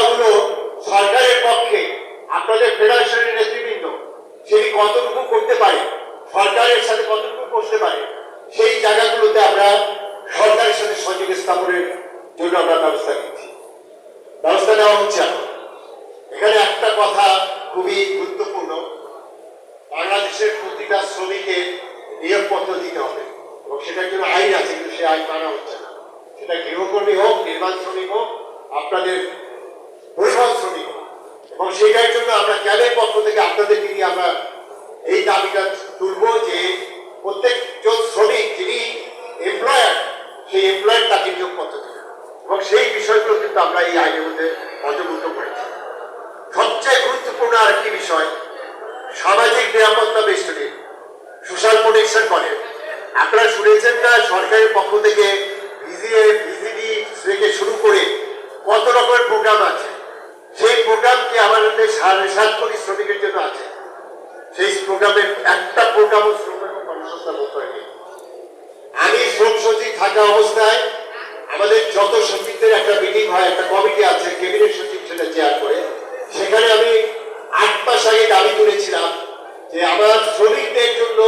জায়গাগুলো সরকারের পক্ষে, আপনাদের ফেডারেশনের নেতৃবৃন্দ সেটি কতটুকু করতে পারে, সরকারের সাথে কতটুকু করতে পারে, সেই জায়গাগুলোতে আমরা সরকারের সাথে সহযোগ স্থাপনের জন্য আমরা ব্যবস্থা নিচ্ছি। ব্যবস্থা নেওয়া হচ্ছে এখানে। একটা কথা খুবই গুরুত্বপূর্ণ, বাংলাদেশের প্রতিটা শ্রমিকের নিয়োগপত্র দিতে হবে, এবং সেটার জন্য আইন আছে, কিন্তু সে আইন মানা হচ্ছে না। সেটা গৃহকর্মী হোক, নির্মাণ শ্রমিক হোক, আপনাদের পরিবহন শ্রমিক। এবং সেটার জন্য আমরা ক্যাবের পক্ষ থেকে আপনাদেরকে নিয়ে আমরা এই দাবিটা তুলব যে প্রত্যেকজন শ্রমিক যিনি এমপ্লয়ার সেই এমপ্লয়ার তাকে নিয়োগপত্র দেবেন এবং সেই বিষয়গুলো কিন্তু আমরা এই আইনের মধ্যে অন্তর্ভুক্ত করেছি। সবচেয়ে গুরুত্বপূর্ণ আরেকটি বিষয়, সামাজিক নিরাপত্তা বেষ্টনী সোশ্যাল প্রোটেকশন করে আপনারা শুনেছেন না, সরকারের পক্ষ থেকে ভিজিএ, ভিজিডি থেকে শুরু করে কত রকমের প্রোগ্রাম আছে? সেই প্রোগ্রাম কি আমাদের সাড়ে সাত কোটি শ্রমিকের জন্য আছে। সেই প্রোগ্রামের একটা হয়নি। আমি শ্রম সচিব থাকা অবস্থায় আমাদের যত সচিবদের একটা মিটিং হয়, একটা কমিটি আছে ক্যাবিনেট সচিব সেটা চেয়ার করে, সেখানে আমি আট মাস আগে দাবি তুলেছিলাম যে আমার শ্রমিকদের জন্য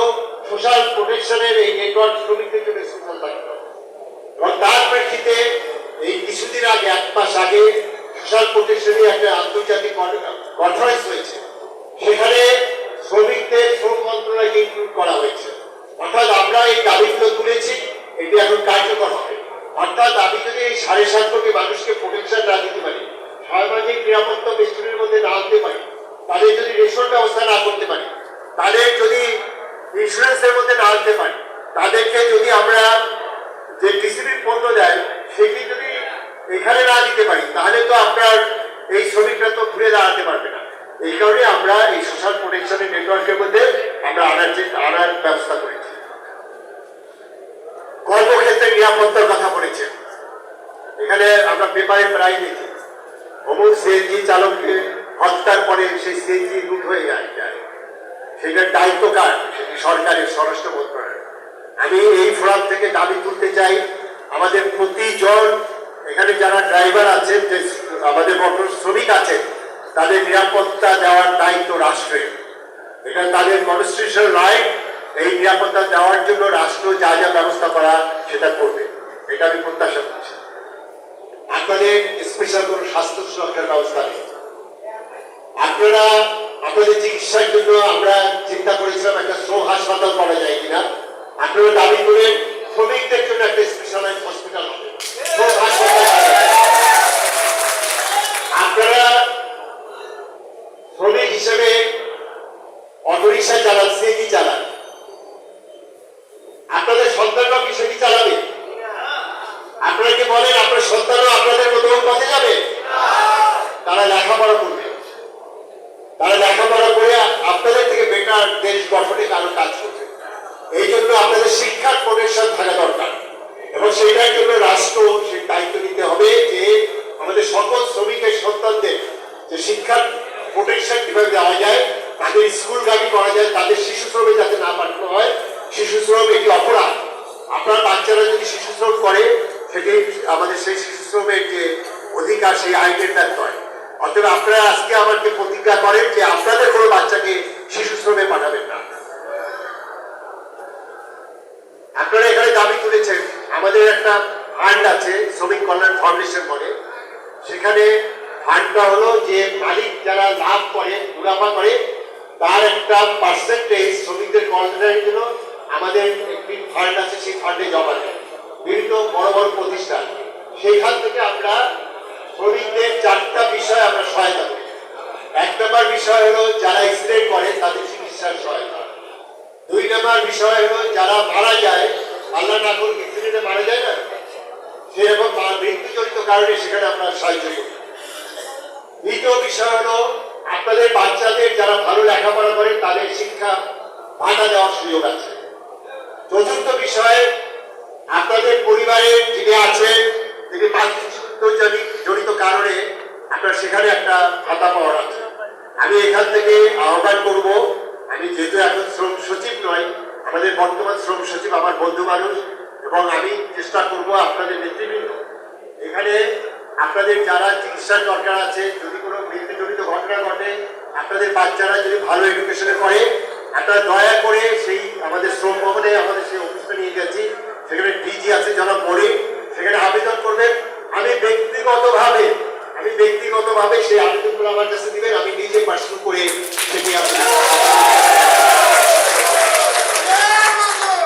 সোশ্যাল প্রোটেকশনের এই নেটওয়ার্ক শ্রমিকদের জন্য সোশ্যাল থাকতে এবং তার প্রেক্ষিতে এই কিছুদিন আগে এক মাস আগে সোশ্যাল প্রোটেকশনের একটা আন্তর্জাতিক কনফারেন্স হয়েছে। সেখানে শ্রমিকদের শ্রম মন্ত্রণালয়কে ইনক্লুড করা হয়েছে। অর্থাৎ আমরা এই দাবিগুলো তুলেছি, এটি এখন কার্যকর হবে। অর্থাৎ আমি যদি এই সাড়ে সাত কোটি মানুষকে প্রোটেকশন না দিতে পারি, সামাজিক নিরাপত্তা বেষ্টনের মধ্যে না আনতে পারি, তাদের যদি রেশন ব্যবস্থা না করতে পারি, তাদের যদি ইন্স্যুরেন্সের মধ্যে না আনতে পারি, তাদেরকে যদি আমরা যে ডিসিপির পণ্য দেয়, সেটি যদি এখানে না দিতে পারি, তাহলে তো আপনার এই শ্রমিকরা তো ঘুরে দাঁড়াতে পারবে না। এই কারণে আমরা এই সোশ্যাল প্রোটেকশনের নেটওয়ার্কের মধ্যে আমরা আনার আনার ব্যবস্থা করেছি। কর্মক্ষেত্রে নিরাপত্তার কথা বলেছেন। এখানে আমরা পেপারে প্রায় দেখি। অমুক সিএনজি চালককে হত্যার পরে সেই সিএনজি লুট হয়ে যায়। সেটার দায়িত্ব কার? সেটি সরকারের, স্বরাষ্ট্র মন্ত্রণালয় আমি এই ফোরাম থেকে দাবি তুলতে চাই, আমাদের প্রতিজন এখানে যারা ড্রাইভার আছেন যে আমাদের মোটর শ্রমিক আছেন তাদের নিরাপত্তা দেওয়ার দায়িত্ব রাষ্ট্রের এটা তাদের কনস্টিটিউশন রাইট এই নিরাপত্তা দেওয়ার জন্য রাষ্ট্র যা যা ব্যবস্থা করা সেটা করবে। এটা আমি প্রত্যাশা করছি। আপনাদের স্পেশাল কোনো স্বাস্থ্য সুরক্ষার ব্যবস্থা নেই। আপনারা আপনাদের চিকিৎসার জন্য আমরা চিন্তা করেছিলাম একটা শ্রম হাসপাতাল করা যায় কিনা। আপনারা দাবি করে শ্রমিকদের জন্য একটা স্পেশালাইজ হসপিটাল হবে শ্রম হাসপাতাল করা যাবে। আপনারা শ্রমিক হিসেবে অটোরিক্সা চালান সিএনজি চালান? আপনাদের সন্তানরাও কি সেটি চালাবে? আপনারা কি বলেন, আপনার সন্তানও আপনাদের মতো পথে যাবে? তারা লেখাপড়া করবে। তারা লেখাপড়া করে আপনাদের থেকে দেশ গঠনে আরও কাজ করবে। এই জন্য আপনাদের শিক্ষার প্রোটেকশন থাকা দরকার। এবং সেইটার জন্য রাষ্ট্র সেই দায়িত্ব নিতে হবে যে আমাদের সকল শ্রমিকের সন্তানদের যে শিক্ষার প্রোটেকশন কীভাবে দেওয়া যায় তাদের স্কুল গাড়ি করা যায়, তাদের শিশু শ্রমে যাতে না পাঠানো হয়, শিশু শ্রম একটি অপরাধ। আপনার বাচ্চারা যদি শিশু শ্রম করে, সেটি আমাদের সেই শিশু শ্রমের যে অধিকার, সেই আইনের দ্বারা হয়। অতএব আপনারা আজকে আমাকে প্রতিজ্ঞা করেন যে আপনাদের কোনো বাচ্চাকে শিশু শ্রমে পাঠাবেন না। আপনারা এখানে দাবি তুলেছেন, আমাদের একটা ফান্ড আছে, শ্রমিক কল্যাণ ফাউন্ডেশন বলে। সেখানে ফান্ডটা হলো যে মালিক যারা লাভ করে, মুনাফা করে তার একটা পার্সেন্টেজ শ্রমিকদের কল্যাণের জন্য আমাদের একটি ফান্ড আছে, সেই ফান্ডে জমা দেয়। বিভিন্ন বড় বড় প্রতিষ্ঠান। সেইখান থেকে আমরা শ্রমিকদের চারটা বিষয় আমরা সহায়তা করি। এক নম্বর বিষয় হলো যারা এক্সিডেন্ট করে, তাদের চিকিৎসার সহায়তা। দুই নম্বর বিষয় হলো যারা মারা যায়, আল্লাহ না করুক অ্যাক্সিডেন্টে মারা যায় না? সেরকম মৃত্যুজনিত কারণে সেখানে আমরা সাহায্য করি। দ্বিতীয় বিষয় হলো আপনাদের যারা ভালো লেখাপড়া করে, তাদের শিক্ষা ভাতা দেওয়ার সুযোগ আছে। চতুর্থ বিষয়ে আপনাদের পরিবারের যিনি আছেন, তিনি মাতৃত্বজনিত জনিত কারণে আপনার সেখানে একটা ভাতা পাওয়ার আছে। আমি এখান থেকে আহ্বান করব, আমি যেহেতু এখন শ্রম সচিব নয়, আমাদের বর্তমান শ্রম সচিব আমার বন্ধু মানুষ, এবং আমি চেষ্টা করব আপনাদের নেতৃবৃন্দ। এখানে আপনাদের যারা চিকিৎসার দরকার আছে, যদি কোনো মৃত্যুজনিত ঘটনা ঘটে আপনাদের বাচ্চারা যদি ভালো এডুকেশনে পড়ে, আপনারা দয়া করে সেই আমাদের শ্রম ভবনে, আমাদের সেই অফিসটা নিয়ে গেছি সেখানে ডিজি আছে, যারা পড়ে, সেখানে আবেদন করবেন। আমি ব্যক্তিগতভাবে আমি ব্যক্তিগতভাবে সেই আবেদনগুলো আমার কাছে দিবেন, আমি নিজে পার্সোনাল করে সেটি আপনাদের